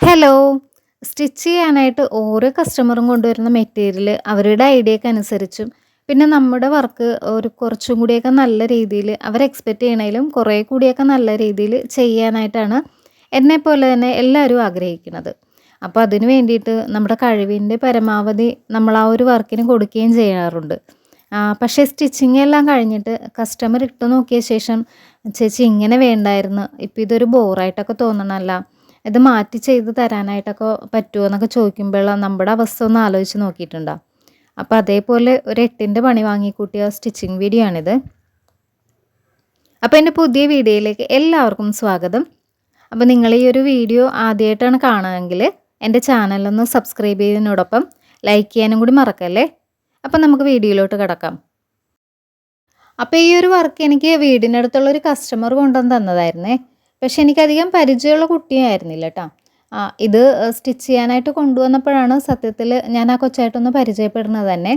Hello stitch ചെയ്യാനായിട്ട് ഓരോ കസ്റ്റമറും കൊണ്ടുവരുന്ന മെറ്റീരിയൽ അവരുടെ ഐഡിയക്ക് അനുസരിച്ചും പിന്നെ നമ്മുടെ വർക്ക് ഒരു കുറച്ചും കൂടിയൊക്കെ നല്ല രീതിയിൽ അവർ എക്സ്പെക്റ്റ് ചെയ്യണേലും കുറേ കൂടിയൊക്കെ നല്ല രീതിയിൽ ചെയ്യാനായിട്ടാണ് എന്നെ പോലെ തന്നെ എല്ലാവരും ആഗ്രഹിക്കുന്നത്. അപ്പോൾ അതിന് വേണ്ടിയിട്ട് നമ്മുടെ കഴിവിന്റെ പരമാവധി നമ്മൾ ആ ഒരു വർക്കിന് കൊടുക്കുകയും ചെയ്യാറുണ്ട്. പക്ഷേ സ്റ്റിച്ചിങ് എല്ലാം കഴിഞ്ഞിട്ട് കസ്റ്റമർ ഇട്ട് നോക്കിയ ശേഷം ചേച്ചി ഇങ്ങനെ വേണ്ടായിരുന്നു. ഇപ്പോൾ ഇതൊരു ബോറായിട്ടൊക്കെ തോന്നണമല്ല ഇത് മാറ്റി ചെയ്ത് തരാനായിട്ടൊക്കെ പറ്റുമോ എന്നൊക്കെ ചോദിക്കുമ്പോഴാണ് നമ്മുടെ അവസ്ഥ ഒന്ന് ആലോചിച്ച് നോക്കിയിട്ടുണ്ടോ? അപ്പോൾ അതേപോലെ ഒരു എട്ടിന്റെ പണി വാങ്ങിക്കൂട്ടിയ സ്റ്റിച്ചിങ് വീഡിയോ ആണിത്. അപ്പോൾ എന്റെ പുതിയ വീഡിയോയിലേക്ക് എല്ലാവർക്കും സ്വാഗതം. അപ്പോൾ നിങ്ങൾ ഈ ഒരു വീഡിയോ ആദ്യമായിട്ടാണ് കാണുകയെങ്കിൽ എന്റെ ചാനലൊന്ന് സബ്സ്ക്രൈബ് ചെയ്യുന്നതിനോടൊപ്പം ലൈക്ക് ചെയ്യാനും കൂടി മറക്കല്ലേ? അപ്പം നമുക്ക് വീഡിയോയിലോട്ട് കിടക്കാം. അപ്പോൾ ഈ ഒരു വർക്ക് എനിക്ക് വീടിനടുത്തുള്ള ഒരു കസ്റ്റമർ കൊണ്ടുവന്ന് തന്നതായിരുന്നേ. പക്ഷെ എനിക്കധികം പരിചയമുള്ള കുട്ടിയായിരുന്നില്ല കേട്ടോ ആ ഇത് സ്റ്റിച്ച് ചെയ്യാനായിട്ട് കൊണ്ടുവന്നപ്പോഴാണ് സത്യത്തിൽ ഞാൻ ആ കൊച്ചായിട്ടൊന്ന് പരിചയപ്പെടുന്നത് തന്നെ.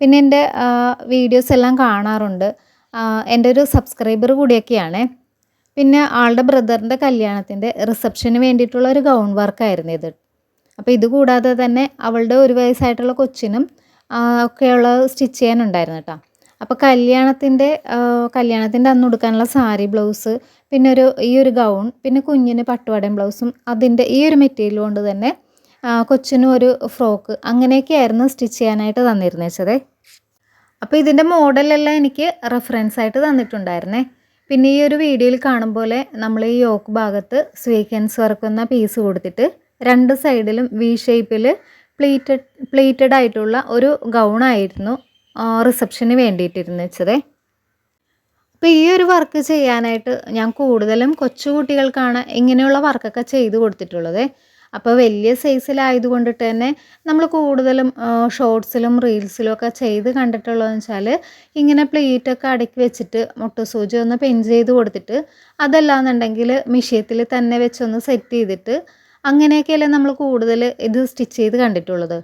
പിന്നെ എന്റെ വീഡിയോസ് എല്ലാം കാണാറുണ്ട്. എന്റെ ഒരു സബ്സ്ക്രൈബർ കൂടിയൊക്കെയാണ്. പിന്നെ ആളുടെ ബ്രദറിന്റെ കല്യാണത്തിന്റെ റിസപ്ഷന് വേണ്ടിയിട്ടുള്ള ഒരു ഗൗൺ വർക്കായിരുന്നു ഇത്. അപ്പോൾ ഇത് കൂടാതെ തന്നെ അവളുടെ ഒരു വയസ്സായിട്ടുള്ള കൊച്ചിനും ഒക്കെയുള്ള സ്റ്റിച്ച് ചെയ്യാനുണ്ടായിരുന്നു കേട്ടോ. അപ്പോൾ കല്യാണത്തിന്റെ കല്യാണത്തിന്റെ അന്ന് ഉടുക്കാനുള്ള സാരി ബ്ലൗസ് പിന്നെ ഒരു ഈ ഒരു ഗൗൺ പിന്നെ കുഞ്ഞിന് പട്ടുവടൻ ബ്ലൗസും അതിന്റെ ഈ ഒരു മെറ്റീരിയൽ കൊണ്ട് തന്നെ കൊച്ചിനും ഒരു ഫ്രോക്ക് അങ്ങനെയൊക്കെയായിരുന്നു സ്റ്റിച്ച് ചെയ്യാനായിട്ട് തന്നിരുന്നേച്ചതേ അപ്പോൾ ഇതിന്റെ മോഡലെല്ലാം എനിക്ക് റെഫറൻസ് ആയിട്ട് തന്നിട്ടുണ്ടായിരുന്നേ. പിന്നെ ഈ ഒരു വീഡിയോയിൽ കാണും പോലെ നമ്മൾ ഈ യോക്ക് ഭാഗത്ത് സ്വീക്കൻസ് വർക്ക് എന്ന പീസ് കൊടുത്തിട്ട് രണ്ട് സൈഡിലും വി ഷേപ്പിൽ പ്ലീറ്റഡ് പ്ലീറ്റഡ് ആയിട്ടുള്ള ഒരു ഗൗണായിരുന്നു റിസപ്ഷന് വേണ്ടിയിട്ടിരുന്നു വെച്ചതേ. അപ്പോൾ ഈ ഒരു വർക്ക് ചെയ്യാനായിട്ട് ഞാൻ കൂടുതലും കൊച്ചു കുട്ടികൾക്കാണ് ഇങ്ങനെയുള്ള വർക്കൊക്കെ ചെയ്ത് കൊടുത്തിട്ടുള്ളത്. അപ്പോൾ വലിയ സൈസിലായത് കൊണ്ടിട്ട് തന്നെ നമ്മൾ കൂടുതലും ഷോർട്സിലും റീൽസിലും ഒക്കെ ചെയ്ത് കണ്ടിട്ടുള്ളതെന്ന് വെച്ചാൽ ഇങ്ങനെ പ്ലേറ്റൊക്കെ അടുക്കി വെച്ചിട്ട് മുട്ടുസൂചി ഒന്ന് പെൻ ചെയ്ത് കൊടുത്തിട്ട് അതല്ലാന്നുണ്ടെങ്കിൽ മിഷ്യത്തിൽ തന്നെ വെച്ചൊന്ന് സെറ്റ് ചെയ്തിട്ട് അങ്ങനെയൊക്കെയല്ലേ നമ്മൾ കൂടുതൽ ഇത് സ്റ്റിച്ച് ചെയ്ത് കണ്ടിട്ടുള്ളത്.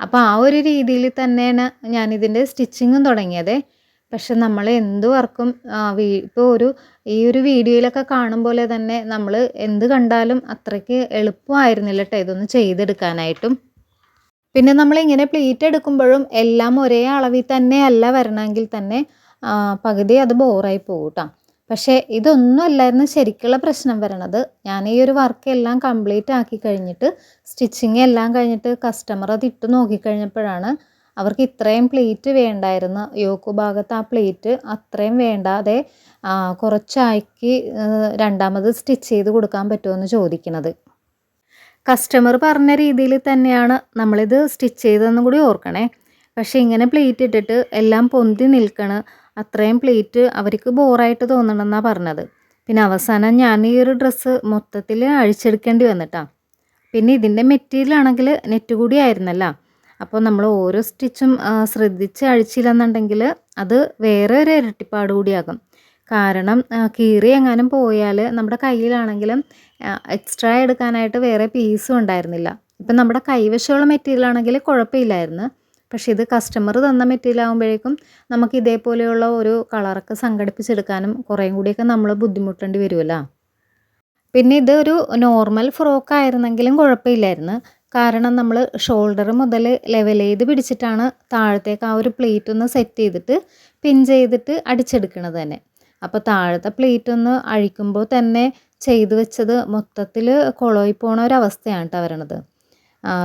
അപ്പോൾ ആ ഒരു രീതിയിൽ തന്നെയാണ് ഞാനിതിന്റെ സ്റ്റിച്ചിങ്ങും തുടങ്ങിയത്. പക്ഷെ നമ്മൾ എന്ത് വർക്കും ഇപ്പോൾ ഒരു ഈ ഒരു വീഡിയോയിലൊക്കെ കാണും പോലെ തന്നെ നമ്മൾ എന്ത് കണ്ടാലും അത്രയ്ക്ക് എളുപ്പമായിരുന്നില്ല കേട്ടോ ഇതൊന്ന് ചെയ്തെടുക്കാനായിട്ടും. പിന്നെ നമ്മളിങ്ങനെ പ്ലീറ്റ് എടുക്കുമ്പോഴും എല്ലാം ഒരേ അളവിൽ തന്നെ അല്ല വരണമെങ്കിൽ തന്നെ പകുതി അത് ബോറായി പോകും പക്ഷേ ഇതൊന്നും അല്ലായിരുന്നു ശരിക്കുള്ള പ്രശ്നം വരണത്. ഞാൻ ഈ ഒരു വർക്ക് എല്ലാം കംപ്ലീറ്റ് ആക്കി കഴിഞ്ഞിട്ട് സ്റ്റിച്ചിങ് എല്ലാം കഴിഞ്ഞിട്ട് കസ്റ്റമർ അത് ഇട്ട് നോക്കിക്കഴിഞ്ഞപ്പോഴാണ് അവർക്ക് ഇത്രയും പ്ലേറ്റ് വേണ്ടായിരുന്നു. യോക്ക് ഭാഗത്ത് ആ പ്ലേറ്റ് അത്രയും വേണ്ടാതെ കുറച്ചാക്കി രണ്ടാമത് സ്റ്റിച്ച് ചെയ്ത് കൊടുക്കാൻ പറ്റുമെന്ന് ചോദിക്കുന്നത്. കസ്റ്റമർ പറഞ്ഞ രീതിയിൽ തന്നെയാണ് നമ്മളിത് സ്റ്റിച്ച് ചെയ്തതെന്നും കൂടി ഓർക്കണേ. പക്ഷേ ഇങ്ങനെ പ്ലേറ്റ് ഇട്ടിട്ട് എല്ലാം പൊന്തി നിൽക്കണ് അത്രയും പ്ലേറ്റ് അവർക്ക് ബോറായിട്ട് തോന്നണമെന്നാണ് പറഞ്ഞത്. പിന്നെ അവസാനം ഞാൻ ഈ ഒരു ഡ്രസ്സ് മൊത്തത്തിൽ അഴിച്ചെടുക്കേണ്ടി വന്നിട്ടാണ് പിന്നെ ഇതിന്റെ മെറ്റീരിയൽ ആണെങ്കിൽ നെറ്റ് കൂടി ആയിരുന്നല്ല. അപ്പോൾ നമ്മൾ ഓരോ സ്റ്റിച്ചും ശ്രദ്ധിച്ച് അഴിച്ചില്ലെന്നുണ്ടെങ്കിൽ അത് വേറെ ഒരു ഇരട്ടിപ്പാട് കൂടിയാകും. കാരണം കീറി എങ്ങാനും പോയാൽ നമ്മുടെ കയ്യിലാണെങ്കിലും എക്സ്ട്രാ എടുക്കാനായിട്ട് വേറെ പീസും ഉണ്ടായിരുന്നില്ല. ഇപ്പം നമ്മുടെ കൈവശമുള്ള മെറ്റീരിയൽ ആണെങ്കിൽ കുഴപ്പമില്ലായിരുന്നു. പക്ഷേ ഇത് കസ്റ്റമർ തന്ന മെറ്റീരിയൽ ആകുമ്പോഴേക്കും നമുക്ക് ഇതേപോലെയുള്ള ഒരു കളറൊക്കെ സംഘടിപ്പിച്ചെടുക്കാനും കുറേയും കൂടിയൊക്കെ നമ്മൾ ബുദ്ധിമുട്ടേണ്ടി വരുമല്ലോ പിന്നെ ഇതൊരു നോർമൽ ഫ്രോക്ക് ആയിരുന്നെങ്കിലും കുഴപ്പമില്ലായിരുന്നു. കാരണം നമ്മൾ ഷോൾഡർ മുതൽ ലെവൽ ചെയ്ത് പിടിച്ചിട്ടാണ് താഴത്തേക്ക് ആ ഒരു പ്ലേറ്റ് ഒന്ന് സെറ്റ് ചെയ്തിട്ട് പിൻ ചെയ്തിട്ട് അടിച്ചെടുക്കുന്നത് തന്നെ. അപ്പോൾ താഴത്തെ പ്ലേറ്റ് ഒന്ന് അഴിക്കുമ്പോൾ തന്നെ ചെയ്തു വെച്ചത് മൊത്തത്തിൽ കുളമായി പോണ ഒരവസ്ഥയാണ് കേട്ടോ വരണത്.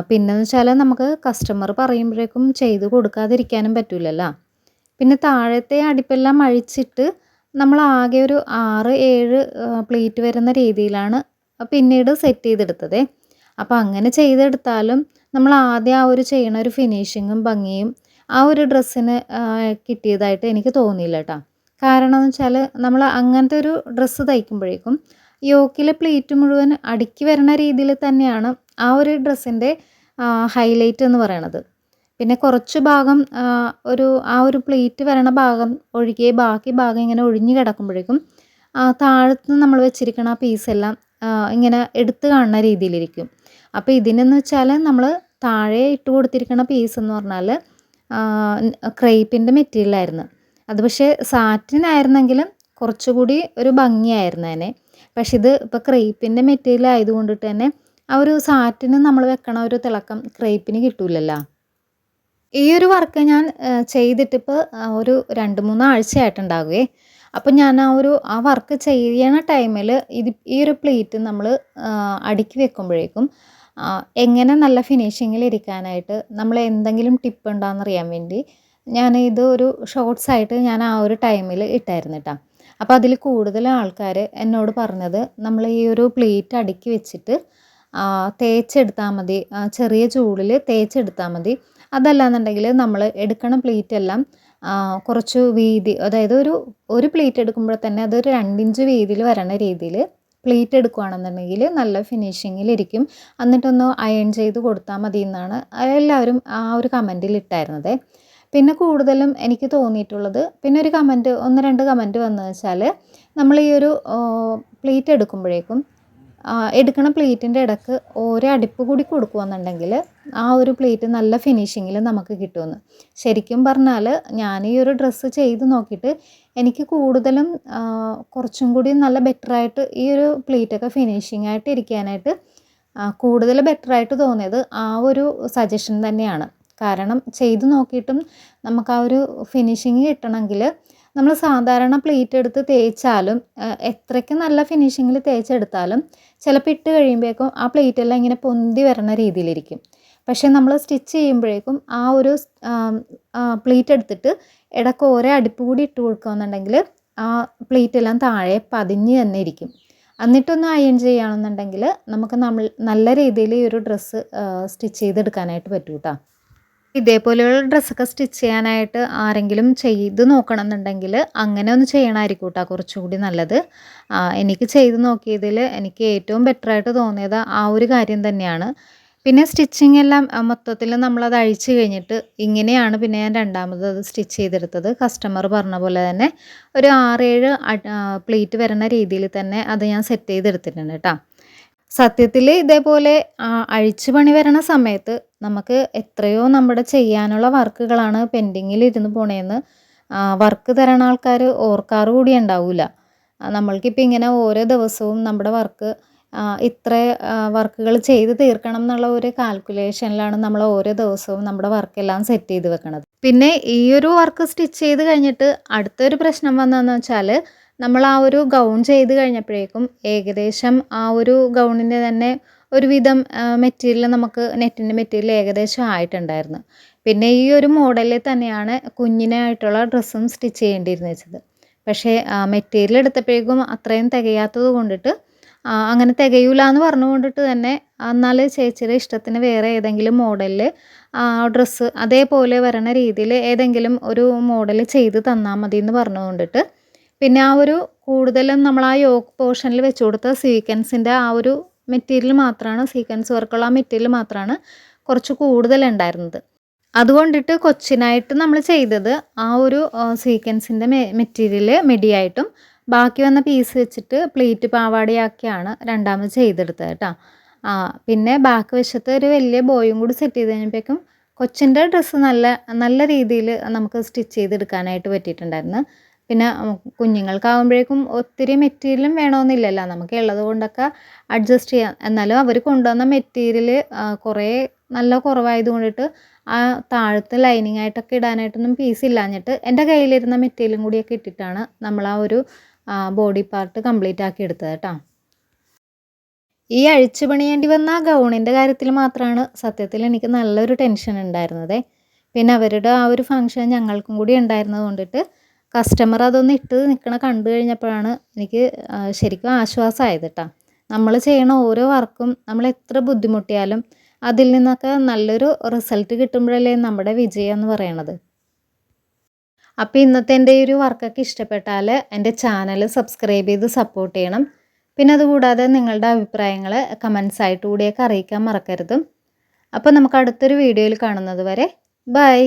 പിന്നെന്ന് വെച്ചാൽ നമുക്ക് കസ്റ്റമർ പറയുമ്പോഴേക്കും ചെയ്ത് കൊടുക്കാതിരിക്കാനും പറ്റില്ലല്ലോ പിന്നെ താഴത്തെ അടിപ്പെല്ലാം അഴിച്ചിട്ട് നമ്മൾ ആകെ ഒരു ആറ് ഏഴ് പ്ലേറ്റ് വരുന്ന രീതിയിലാണ് പിന്നീട് സെറ്റ് ചെയ്തെടുത്തത്. അപ്പോൾ അങ്ങനെ ചെയ്തെടുത്താലും നമ്മൾ ആദ്യം ആ ഒരു ചെയ്യണ ഒരു ഫിനിഷിങ്ങും ഭംഗിയും ആ ഒരു ഡ്രസ്സിന് കിട്ടിയതായിട്ട് എനിക്ക് തോന്നിയില്ല കേട്ടോ. കാരണം എന്ന് വെച്ചാൽ നമ്മൾ അങ്ങനത്തെ ഒരു ഡ്രസ്സ് തയ്ക്കുമ്പോഴേക്കും യോക്കിലെ പ്ലേറ്റ് മുഴുവൻ അടുക്കി വരണ രീതിയിൽ തന്നെയാണ് ആ ഒരു ഡ്രസ്സിന്റെ ഹൈലൈറ്റ് എന്ന് പറയണത്. പിന്നെ കുറച്ച് ഭാഗം ഒരു ആ ഒരു പ്ലേറ്റ് വരണ ഭാഗം ഒഴികെ ബാക്കി ഭാഗം ഇങ്ങനെ ഒഴിഞ്ഞു കിടക്കുമ്പോഴേക്കും താഴത്ത് നമ്മൾ വെച്ചിരിക്കുന്ന ആ പീസെല്ലാം ഇങ്ങനെ എടുത്തു കാണുന്ന രീതിയിലിരിക്കും. അപ്പോൾ ഇതിനെന്ന് വെച്ചാൽ നമ്മൾ താഴെ ഇട്ട് കൊടുത്തിരിക്കുന്ന പീസ് എന്ന് പറഞ്ഞാൽ ക്രേപ്പിന്റെ മെറ്റീരിയലായിരുന്നു അത് പക്ഷേ സാറ്റിനായിരുന്നെങ്കിലും കുറച്ചുകൂടി ഒരു ഭംഗിയായിരുന്നു അതിനെ. പക്ഷേ ഇത് ഇപ്പോൾ ക്രേപ്പിന്റെ മെറ്റീരിയൽ ആയതുകൊണ്ടിട്ട് തന്നെ ആ ഒരു സാറ്റിന് നമ്മൾ വെക്കണ ഒരു തിളക്കം ക്രേപ്പിന് കിട്ടൂലല്ലോ. ഈ ഒരു വർക്ക് ഞാൻ ചെയ്തിട്ടിപ്പോൾ ഒരു രണ്ട് മൂന്ന് ആഴ്ചയായിട്ടുണ്ടാകുവേ. അപ്പം ഞാൻ ആ ഒരു ആ വർക്ക് ചെയ്യണ ടൈമിൽ ഇത് ഈ ഒരു പ്ലേറ്റ് നമ്മൾ അടുക്കി വെക്കുമ്പോഴേക്കും എങ്ങനെ നല്ല ഫിനിഷിങ്ങിൽ ഇരിക്കാനായിട്ട് നമ്മൾ എന്തെങ്കിലും ടിപ്പ് ഉണ്ടോയെന്ന് അറിയാൻ വേണ്ടി ഞാൻ ഇത് ഒരു ഷോർട്സ് ആയിട്ട് ഞാൻ ആ ഒരു ടൈമിൽ ഇട്ടായിരുന്നു കേട്ടോ അപ്പോൾ അതിൽ കൂടുതൽ ആൾക്കാർ എന്നോട് പറഞ്ഞത് നമ്മൾ ഈ ഒരു പ്ലേറ്റ് അടുക്കി വെച്ചിട്ട് തേച്ചെടുത്താൽ മതി ചെറിയ ചൂടിൽ തേച്ചെടുത്താൽ മതി. അതല്ലാന്നുണ്ടെങ്കിൽ നമ്മൾ എടുക്കണ പ്ലേറ്റെല്ലാം കുറച്ച് വീതി അതായത് ഒരു ഒരു പ്ലേറ്റ് എടുക്കുമ്പോൾ തന്നെ അതൊരു രണ്ടിഞ്ച് വീതിയിൽ വരണ രീതിയിൽ പ്ലേറ്റ് എടുക്കുകയാണെന്നുണ്ടെങ്കിൽ നല്ല ഫിനിഷിങ്ങിലിരിക്കും. എന്നിട്ടൊന്ന് അയൺ ചെയ്ത് കൊടുത്താൽ മതി എന്നാണ് എല്ലാവരും ആ ഒരു കമന്റിൽ ഇട്ടായിരുന്നത്. പിന്നെ കൂടുതലും എനിക്ക് തോന്നിയിട്ടുള്ളത് പിന്നെ ഒരു കമന്റ് ഒന്ന് രണ്ട് കമന്റ് വന്നു വെച്ചാൽ നമ്മൾ ഈ ഒരു പ്ലേറ്റ് എടുക്കുമ്പോഴേക്കും എടുക്കണ പ്ലേറ്റിന്റെ ഇടയ്ക്ക് ഓരോ അടിപ്പ് കൂടി കൊടുക്കുകയെന്നുണ്ടെങ്കിൽ ആ ഒരു പ്ലേറ്റ് നല്ല ഫിനിഷിങ്ങിൽ നമുക്ക് കിട്ടുമെന്ന്. ശരിക്കും പറഞ്ഞാൽ ഞാൻ ഈ ഒരു ഡ്രസ്സ് ചെയ്ത് നോക്കിയിട്ട് എനിക്ക് കൂടുതലും കുറച്ചും കൂടി നല്ല ബെറ്ററായിട്ട് ഈ ഒരു പ്ലേറ്റൊക്കെ ഫിനിഷിംഗ് ആയിട്ട് ഇരിക്കാനായിട്ട് കൂടുതൽ ബെറ്ററായിട്ട് തോന്നിയത് ആ ഒരു സജഷൻ തന്നെയാണ്. കാരണം ചെയ്ത് നോക്കിയിട്ടും നമുക്ക് ആ ഒരു ഫിനിഷിങ് കിട്ടണമെങ്കിൽ നമ്മൾ സാധാരണ പ്ലേറ്റ് എടുത്ത് തേച്ചാലും എത്രയ്ക്ക് നല്ല ഫിനിഷിങ്ങിൽ തേച്ചെടുത്താലും ചിലപ്പോൾ ഇട്ട് കഴിയുമ്പോഴേക്കും ആ പ്ലേറ്റ് എല്ലാം ഇങ്ങനെ പൊന്തി വരണ രീതിയിലിരിക്കും. പക്ഷേ നമ്മൾ സ്റ്റിച്ച് ചെയ്യുമ്പോഴേക്കും ആ ഒരു പ്ലേറ്റ് എടുത്തിട്ട് ഇടയ്ക്ക് ഓരോ അടുപ്പ് കൂടി ഇട്ട് കൊടുക്കുകയെന്നുണ്ടെങ്കിൽ ആ പ്ലേറ്റ് എല്ലാം താഴെ പതിഞ്ഞ് തന്നെ ഇരിക്കും. എന്നിട്ടൊന്ന് അയൺ ചെയ്യുകയാണെന്നുണ്ടെങ്കിൽ നമുക്ക് നമ്മൾ നല്ല രീതിയിൽ ഈ ഒരു ഡ്രസ്സ് സ്റ്റിച്ച് ചെയ്തെടുക്കാനായിട്ട് പറ്റൂ ഇതേപോലെയുള്ള ഡ്രസ്സൊക്കെ സ്റ്റിച്ച് ചെയ്യാനായിട്ട് ആരെങ്കിലും ചെയ്ത് നോക്കണം എന്നുണ്ടെങ്കിൽ അങ്ങനെ ഒന്ന് ചെയ്യണമായിരിക്കും കേട്ടോ കുറച്ചുകൂടി നല്ലത്. എനിക്ക് ചെയ്ത് നോക്കിയതിൽ എനിക്ക് ഏറ്റവും ബെറ്റർ ആയിട്ട് തോന്നിയത് ആ ഒരു കാര്യം തന്നെയാണ്. പിന്നെ സ്റ്റിച്ചിങ് എല്ലാം മൊത്തത്തിൽ നമ്മളത് അഴിച്ചു കഴിഞ്ഞിട്ട് ഇങ്ങനെയാണ് പിന്നെ ഞാൻ രണ്ടാമത് അത് സ്റ്റിച്ച് ചെയ്തെടുത്തത്. കസ്റ്റമർ പറഞ്ഞ പോലെ തന്നെ ഒരു ആറേഴ് പ്ലേറ്റ് വരുന്ന രീതിയിൽ തന്നെ അത് ഞാൻ സെറ്റ് ചെയ്തെടുത്തിട്ടുണ്ട് കേട്ടോ സത്യത്തിൽ ഇതേപോലെ അഴിച്ചു പണി വരണ സമയത്ത് നമുക്ക് എത്രയോ നമ്മുടെ ചെയ്യാനുള്ള വർക്കുകളാണ് പെൻഡിങ്ങിൽ ഇരുന്ന് പോണേന്ന് വർക്ക് തരണ ആൾക്കാർ ഓർക്കാറ് കൂടി ഉണ്ടാവില്ല നമ്മൾക്കിപ്പോൾ ഇങ്ങനെ ഓരോ ദിവസവും നമ്മുടെ വർക്ക് ഇത്ര വർക്കുകൾ ചെയ്ത് തീർക്കണം എന്നുള്ള ഒരു കാൽക്കുലേഷനിലാണ് നമ്മൾ ഓരോ ദിവസവും നമ്മുടെ വർക്കെല്ലാം സെറ്റ് ചെയ്ത് വെക്കണത്. പിന്നെ ഈ ഒരു വർക്ക് സ്റ്റിച്ച് ചെയ്ത് കഴിഞ്ഞിട്ട് അടുത്തൊരു പ്രശ്നം വന്നതെന്ന് വെച്ചാൽ നമ്മൾ ആ ഒരു ഗൗൺ ചെയ്ത് കഴിഞ്ഞപ്പോഴേക്കും ഏകദേശം ആ ഒരു ഗൗണിന്റെ തന്നെ ഒരുവിധം മെറ്റീരിയൽ നമുക്ക് നെറ്റിന്റെ മെറ്റീരിയൽ ഏകദേശം ആയിട്ടുണ്ടായിരുന്നു. പിന്നെ ഈ ഒരു മോഡലിൽ തന്നെയാണ് കുഞ്ഞിനായിട്ടുള്ള ഡ്രസ്സും സ്റ്റിച്ച് ചെയ്യേണ്ടിയിരുന്നു വെച്ചത്. പക്ഷേ മെറ്റീരിയൽ എടുത്തപ്പോഴേക്കും അത്രയും തികയാത്തത് കൊണ്ടിട്ട് അങ്ങനെ തികയൂല എന്ന് പറഞ്ഞുകൊണ്ടിട്ട് തന്നെ എന്നാൽ ചേച്ചിയുടെ ഇഷ്ടത്തിന് വേറെ ഏതെങ്കിലും മോഡലിൽ ഡ്രസ്സ് അതേപോലെ വരണ രീതിയിൽ ഏതെങ്കിലും ഒരു മോഡൽ ചെയ്ത് തന്നാൽ മതി എന്ന് പറഞ്ഞുകൊണ്ടിട്ട് പിന്നെ ആ ഒരു കൂടുതലും നമ്മൾ ആ യോക്ക് പോർഷനിൽ വെച്ച് കൊടുത്ത സീക്വൻസിന്റെ ആ ഒരു മെറ്റീരിയൽ മാത്രമാണ് സീക്വൻസ് വർക്കുള്ള ആ മെറ്റീരിയൽ മാത്രമാണ് കുറച്ച് കൂടുതൽ ഉണ്ടായിരുന്നത്. അതുകൊണ്ടിട്ട് കൊച്ചിനായിട്ട് നമ്മൾ ചെയ്തത് ആ ഒരു സീക്വൻസിന്റെ മെ മെറ്റീരിയൽ മെഡിയായിട്ടും ബാക്കി വന്ന പീസ് വെച്ചിട്ട് പ്ലേറ്റ് പാവാടയാക്കിയാണ് രണ്ടാമത് ചെയ്തെടുത്തത് കേട്ടോ ആ പിന്നെ ബാക്ക് വശത്ത് ഒരു വലിയ ബോയും കൂടി സെറ്റ് ചെയ്ത് കഴിഞ്ഞപ്പോഴേക്കും കൊച്ചിന്റെ ഡ്രസ്സ് നല്ല നല്ല രീതിയിൽ നമുക്ക് സ്റ്റിച്ച് ചെയ്തെടുക്കാനായിട്ട് പറ്റിയിട്ടുണ്ടായിരുന്നു. പിന്നെ കുഞ്ഞുങ്ങൾക്കാവുമ്പോഴേക്കും ഒത്തിരി മെറ്റീരിയലും വേണമെന്നില്ലല്ലോ. നമുക്ക് ഉള്ളത് കൊണ്ടൊക്കെ അഡ്ജസ്റ്റ് ചെയ്യാം. എന്നാലും അവർ കൊണ്ടുവന്ന മെറ്റീരിയൽ കുറേ നല്ല കുറവായത് കൊണ്ടിട്ട് ആ താഴത്ത് ലൈനിങ് ആയിട്ടൊക്കെ ഇടാനായിട്ടൊന്നും പീസ് ഇല്ലാഞ്ഞിട്ട് എന്റെ കയ്യിലിരുന്ന മെറ്റീരിയലും കൂടിയൊക്കെ ഇട്ടിട്ടാണ് നമ്മൾ ആ ഒരു ബോഡി പാർട്ട് കംപ്ലീറ്റ് ആക്കി എടുത്തത് കേട്ടോ. ഈ അഴിച്ചു പണിയേണ്ടി വന്ന ആ ഗൗണിന്റെ കാര്യത്തിൽ മാത്രമാണ് സത്യത്തിൽ എനിക്ക് നല്ലൊരു ടെൻഷൻ ഉണ്ടായിരുന്നത്. പിന്നെ അവരുടെ ആ ഒരു ഫങ്ഷൻ ഞങ്ങൾക്കും കൂടി ഉണ്ടായിരുന്നത് കൊണ്ടിട്ട് കസ്റ്റമർ അതൊന്ന് ഇട്ട് നിൽക്കണ കണ്ടു കഴിഞ്ഞപ്പോഴാണ് എനിക്ക് ശരിക്കും ആശ്വാസമായത് കേട്ടോ നമ്മൾ ചെയ്യണ ഓരോ വർക്കും നമ്മൾ എത്ര ബുദ്ധിമുട്ടിയാലും അതിൽ നിന്നൊക്കെ നല്ലൊരു റിസൾട്ട് കിട്ടുമ്പോഴല്ലേ നമ്മുടെ വിജയം എന്ന് പറയണത്. അപ്പോൾ ഇന്നത്തെ എന്റെ ഈ ഒരു വർക്കൊക്കെ ഇഷ്ടപ്പെട്ടാൽ എന്റെ ചാനൽ സബ്സ്ക്രൈബ് ചെയ്ത് സപ്പോർട്ട് ചെയ്യണം. പിന്നെ അതുകൂടാതെ നിങ്ങളുടെ അഭിപ്രായങ്ങൾ കമൻസ് ആയിട്ട് കൂടിയൊക്കെ അറിയിക്കാൻ മറക്കരുത്. അപ്പോൾ നമുക്ക് അടുത്തൊരു വീഡിയോയിൽ കാണുന്നത് വരെ ബൈ